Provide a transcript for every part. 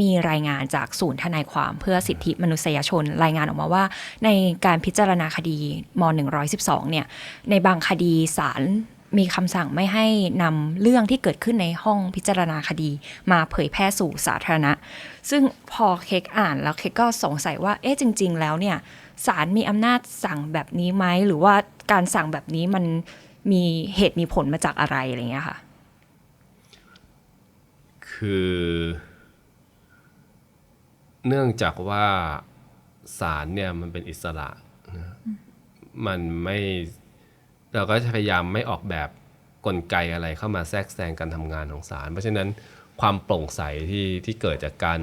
มีรายงานจากศูนย์ทนายความเพื่อสิทธิมนุษยชน รายงานออกมาว่า ในการพิจารณาคดีม 112 เนี่ยในบางคดีศาลมีคำสั่งไม่ให้นำเรื่องที่เกิดขึ้นในห้องพิจารณาคดี มาเผยแพร่สู่สาธารณะ ซึ่งพอเค้กอ่านแล้วเค้กก็สงสัยว่าเอ๊ะจริง ๆ แล้วเนี่ยศาลมีอำนาจสั่งแบบนี้ไหมหรือว่าการสั่งแบบนี้มันมีเหตุมีผลมาจากอะไรอะไรอย่างเงี้ยค่ะ คือ เนื่องจากว่าศาลเนี่ยมันเป็นอิสระนะมันไม่เราก็จะพยายามไม่ออกแบบกลไกอะไรเข้ามาแทรกแซงการทำงานของศาลเพราะฉะนั้นความโปร่งใสที่ที่เกิดจากการ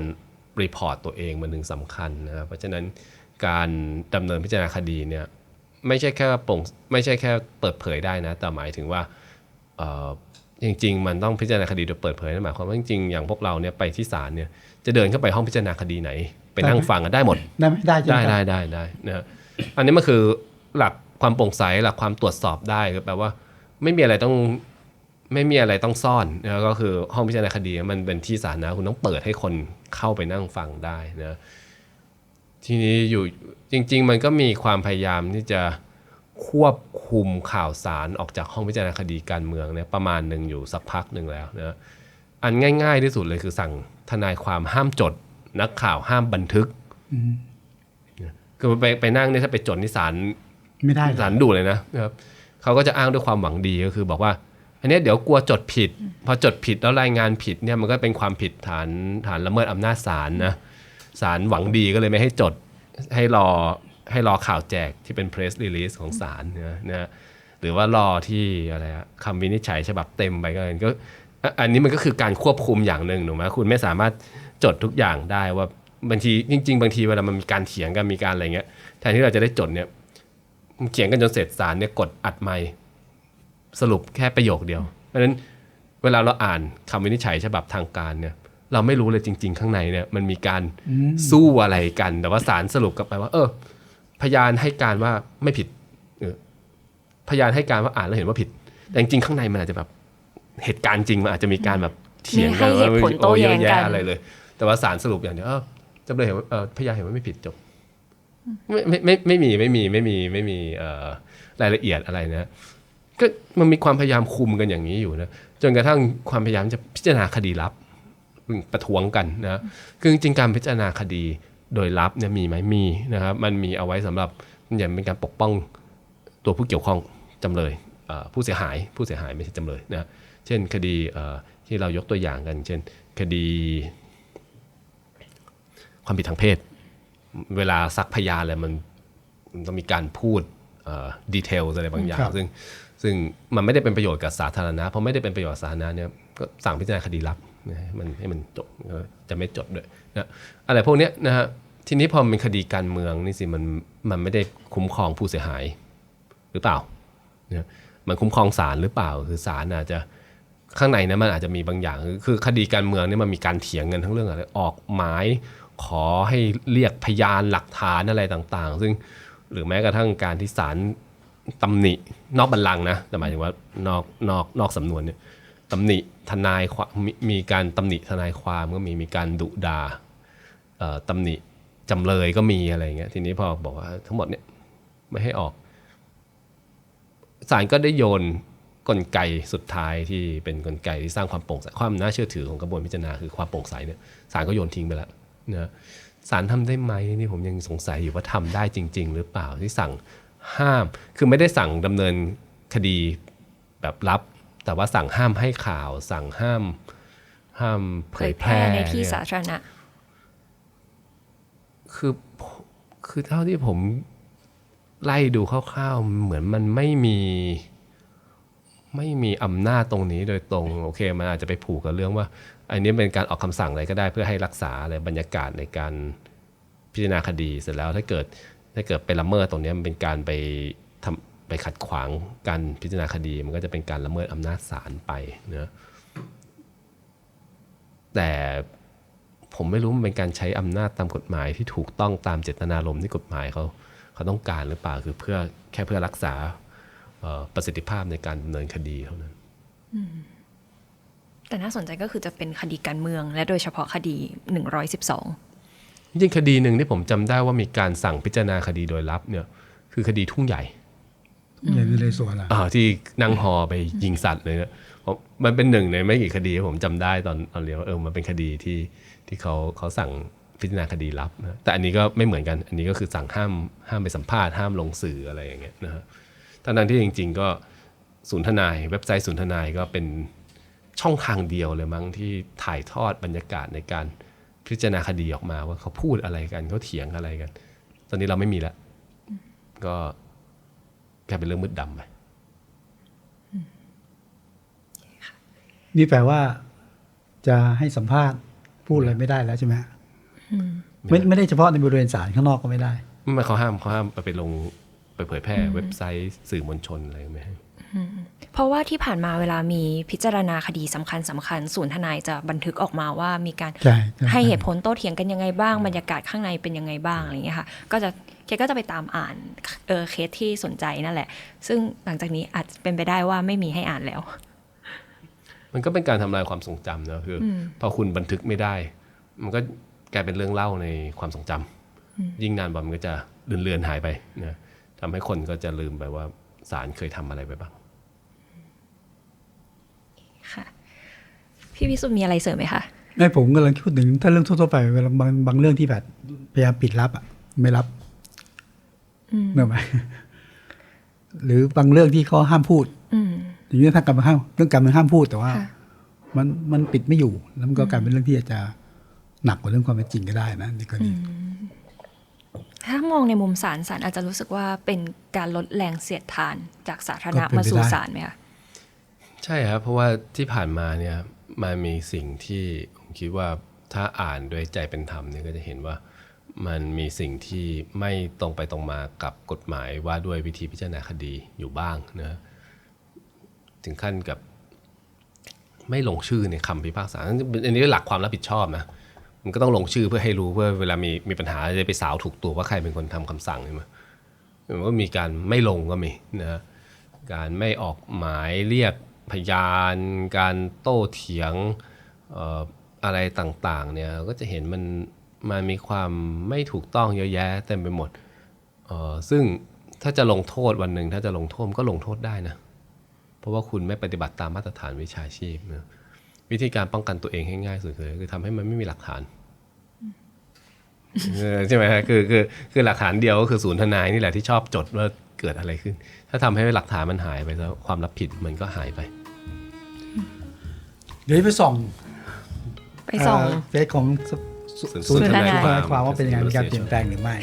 รีพอร์ตตัวเองมันถึงสำคัญนะครับเพราะฉะนั้นการดำเนินพิจารณาคดีเนี่ยไม่ใช่แค่โปร่งไม่ใช่แค่เปิดเผยได้นะ แต่หมายถึงว่า จริง ๆ มันต้องพิจารณาคดีโดยเปิดเผยนั่นหมายความว่าจริงๆอย่างพวกเราเนี่ยไปที่ศาลเนี่ยจะเดินเข้าไปห้องพิจารณาคดีไหน ไปนั่งฟังกันได้หมด ได้ไหมได้ใช่ไหมได้ได้ได้ได้นะฮะอันนี้มันคือหลักความโปร่งใสหลักความตรวจสอบได้ก็แปลว่า ไม่มีอะไรต้องไม่มีอะไรต้องซ่อนนะก็คือห้องพิจารณาคดีมันเป็นที่สาธารณะคุณต้องเปิดให้คนเข้าไปนั่งฟังได้นะทีนี้อยู่จริง ๆ มันก็มีความพยายามที่จะ ควบคุมข่าวสารออกจากห้องพิจารณาคดีการเมืองเนี่ยประมาณหนึ่งอยู่สักพักหนึ่งแล้วนะอันง่าย ๆ ที่สุดเลยคือสั่งทนายความห้ามจด นักข่าวห้ามบันทึกคือไปไปนั่งเนี่ยถ้าไปจดนิสารไม่ได้ศาลดุเลยนะนะครับเขาก็จะอ้างด้วยความหวังดีก็คือ บอกว่า อันเนี้ยเดี๋ยวกลัวจดผิด พอจดผิดแล้วรายงานผิดเนี่ยมันก็เป็นความผิดฐานฐานละเมิดอำนาจศาลนะศาลหวังดีก็เลยไม่ให้จดให้รอ ให้รอข่าวแจกที่เป็น press release ของศาลนะนะหรือว่ารอที่อะไรอะคำวินิจฉัยฉบับเต็มไปก็ก็อะอันนี้มันก็คือการควบคุมอย่างหนึ่งถูกไหมคุณไม่สามารถจดทุกอย่างได้ว่าบางทีจริง ๆ บางทีเวลามันมีการเถียงกันมีการอะไรเงี้ยแทนที่เราจะได้จดเนี่ยเขียนกันจนเสร็จสารเนี่ยกดอัดไมค์สรุปแค่ประโยคเดียว เพราะฉะนั้นเวลาเราอ่านคำวินิจฉัยฉบับทางการเนี่ย เราไม่รู้เลยจริง ๆ ข้างในเนี่ยมันมีการสู้อะไรกัน แต่ว่าสารสรุปกลับไปว่า เออ พยานให้การว่าไม่ผิดเออพยานให้การว่าอ่านแล้วเห็นว่าผิด แต่จริงๆข้างในมันอาจจะแบบเหตุการณ์จริงมันอาจจะมีการแบบเถียงกันมีให้เหตุผลโต้แย้งกันเยอะแยะอะไรเลย แต่ว่าสารสรุปอย่างเดียวเออจำเลยเห็นว่าเออพยานเห็นว่าไม่ผิดจบไม่ไม่ไม่ไม่มีไม่มีไม่มีไม่มีเอ่อรายละเอียดอะไรนะก็มันมีความพยายามคุมกันอย่างนี้อยู่นะจนกระทั่งความพยายามจะพิจารณาคดีลับประท้วงกันนะคือจริงๆการพิจารณาคดี โดยลับเนี่ยมีไหมมีนะครับ มันมีเอาไว้สำหรับอย่างเป็นการปกป้องตัวผู้เกี่ยวข้องจำเลยเอ่อผู้เสียหายผู้เสียหายไม่ใช่จำเลยนะเช่นคดีเอ่อที่เรายกตัวอย่างกัน เช่นคดี ความผิดทางเพศ เวลาซักพยานอะไรมันมันต้องมีการพูดดีเทลอะไรบางอย่างครับซึ่งซึ่งมันไม่ได้เป็นประโยชน์กับสาธารณะเพราะไม่ได้เป็นประโยชน์กับสาธารณะเนี่ยก็สั่งพิจารณาคดีลับ นะให้มันให้มันจบจะไม่จดด้วยนะอะไรพวกเนี้ยนะฮะทีนี้พอเป็นคดีการเมืองนี่สิมันมันไม่ได้คุ้มครองผู้เสียหายหรือเปล่าเนี่ยมันคุ้มครองศาลหรือเปล่า คือศาลอาจจะข้างในนั้นมันอาจจะมีบางอย่างคือคือคดีการเมืองเนี่ยมันมีการเถียงกันทั้งเรื่องอะไรออกหมายขอให้เรียกพยานหลักฐานอะไรต่างๆ ซึ่งหรือแม้กระทั่งการที่ศาลตำหนินอกบัลลังก์นะแต่หมายถึงว่านอกนอกนอกสำนวนเนี่ย ตำหนิทนายความมีมีการตำหนิทนายความก็มีมีการดุดาเอ่อตำหนิจำเลยก็มีอะไรอย่างเงี้ยทีนี้พอบอกว่าทั้งหมดเนี่ยไม่ให้ออกศาลก็ได้โยนกลไกสุดท้ายที่เป็นกลไกที่สร้างความโปร่งใสความน่าเชื่อถือของกระบวนพิจารณาคือความโปร่งใสเนี่ยศาลก็โยนทิ้งไปแล้วนะศาลทำได้ไหมนี่ผมยังสงสัยอยู่ว่าทำได้จริง ๆ หรือเปล่าที่สั่งห้าม คือไม่ได้สั่งดำเนินคดีแบบลับ แต่ว่าสั่งห้ามให้ข่าว สั่งห้าม ห้ามเผเผยยแพแพร่ร่ในที่เนี่ยสาธารณะ คือคือเท่าที่ผมไล่ดูคร่าวๆ เหมือนมันไม่มีไม่มีอำนาจตรงนี้โดยตรง โอเค มันอาจจะไปผูกกับเรื่องว่า อันนี้เป็นการออกคำสั่งอะไรก็ได้เพื่อให้รักษาอะไรบรรยากาศในการพิจารณาคดีเสร็จแล้วถ้าเกิดถ้าเกิดไปละเมิดตรงนี้มันเป็นการไปทำ ไปขัดขวางการพิจารณาคดีมันก็จะเป็นการละเมิดอำนาจศาลไปเนะแต่ผมไม่รู้มันเป็นการใช้อำนาจตามกฎหมายที่ถูกต้องตามเจตนารมณ์ที่กฎหมายเขาเขาต้องการหรือเปล่าคือเพื่อแค่เพื่อรักษาเอ่อประสิทธิภาพในการดำเนินคดีเท่านั้นแต่น่าสนใจก็คือจะเป็นคดีการเมือง และโดยเฉพาะคดี 112จริงๆคดีหนึ่งที่ผมจำได้ว่ามีการสั่งพิจารณาคดีโดยลับเนี่ยคือคดีทุ่งใหญ่ อย่างนี้เลยส่วนละอ่าที่นั่งฮอไปยิงสัตว์เลยนะผมมันเป็นหนึ่งในไม่กี่คดีที่ผมจำได้ตอนตอนเรียนว่าเออมันเป็นคดีที่ที่เขาเขาสั่งพิจารณาคดีลับนะแต่อันนี้ก็ไม่เหมือนกัน อันนี้ก็คือสั่งห้ามห้ามไปสัมภาษณ์ห้ามลงสื่ออะไรอย่างเงี้ยนะฮะทั้งนั้นที่จริง ๆ ก็ศูนย์ทนาย เว็บไซต์ศูนย์ทนายก็เป็นช่องทางเดียวเลยมั้งที่ถ่ายทอดบรรยากาศในการพิจารณาคดีออกมาว่าเขาพูดอะไรกันเขาเถียงอะไรกัน ตอนนี้เราไม่มีแล้วก็ กลายเป็นเรื่องมืดดำไปนี่แปลว่า จะให้สัมภาษณ์พูดอะไรไม่ได้แล้วใช่ไหมฮะไม่ไม่ได้เฉพาะในบริเวณศาลข้างนอกก็ไม่ได้ไม่เขาห้ามเขาห้ามไปไปลงไปเผยแพร่เว็บไซต์สื่อมวลชนอะไรไม่ให้เพราะว่าที่ผ่านมาเวลามีพิจารณาคดีสำคัญสำคัญศูนย์ทนายจะบันทึกออกมาว่ามีการใช่ใช่ให้เหตุผลโต้เถียงกันยังไงบ้างบรรยากาศข้างในเป็นยังไงบ้างอะไรอย่างเงี้ยค่ะ ก็จะ เคก็จะไปตามอ่านเออเคสที่สนใจนั่นแหละ ซึ่งหลังจากนี้อาจเป็นไปได้ว่าไม่มีให้อ่านแล้ว มันก็เป็นการทำลายความทรงจำนะคืออพอคุณบันทึกไม่ได้ มันก็กลายเป็นเรื่องเล่าในความทรงจำยิ่งนานบ่มันก็จะเลือนเลือนๆหายไปนะทำให้คนก็จะลืมไปว่าศาลเคยทำอะไรไปบ้างค่ะพี่วิสุทธ์มีอะไรเสริมไหมคะไม่ผมกำลังพูดถึงถ้าเรื่องทั่วๆไปเวลาบางบางเรื่องที่แบบพยายามปิดลับอะไม่รับ เนกอะไหมหรือบางเรื่องที่เขาห้ามพูดอืมอย่างนี้ถ้าการเมืองห้ามเรื่องการเมืองห้ามพูดแต่ว่าค่ะมันมันปิดไม่อยู่ แล้วมันก็กลายเป็นเรื่องที่อาจจะหนักกว่าเรื่องความเป็นจริงก็ได้นะในกรณีถ้ามองในมุมศาลศาลอาจจะรู้สึกว่าเป็นการลดแรงเสียดทานจากสาธารณะมาสู่ศาลไหมคะใช่ครับเพราะว่าที่ผ่านมาเนี่ยมันมีสิ่งที่ผมคิดว่าถ้าอ่านด้วยใจเป็นธรรมเนี่ยก็จะเห็นว่า มันมีสิ่งที่ไม่ตรงไปตรงมากับกฎหมายว่าด้วยวิธีพิจารณาคดีอยู่บ้างนะถึงขั้นกับไม่ลงชื่อในคำพิพากษาอันนี้หลักความรับผิดชอบนะมันก็ต้องลงชื่อเพื่อให้รู้เพื่อเวลามีมีปัญหาจะไปสาวถูกตัวว่าใครเป็นคนทำคำสั่งใช่ไหมมันก็มีการไม่ลงก็มีนะการไม่ออกหมายเรียกพยาน การโต้เถียงอออะไรต่างๆเนี่ยก็จะเห็นมัน มันมีความไม่ถูกต้องเยอะแยะเต็มไปหมดเอ่อซึ่งถ้าจะลงโทษวันหนึ่งถ้าจะลงโทษก็ลงโทษได้นะ เพราะว่าคุณไม่ปฏิบัติตามมาตรฐานวิชาชีพนะวิธีการป้องกันตัวเองให้ง่ายสุดเลยคือทำให้มันไม่มีหลักฐานเออใช่ไหมฮะคือคือคือหลักฐานเดียวก็คือศูนย์ทนายนี่แหละที่ชอบจดว่าเกิดอะไรขึ้น ถ้าทำให้หลักฐานมันหายไปแล้วความรับผิดมันก็หายไป เดี๋ยวไปส่อง ไปส่องเเฟซของ ศูศูนย์ศูนย์ทนายทนายความว่าเป็นยังไงมีการเปลี่ยนแปลงหรือไม่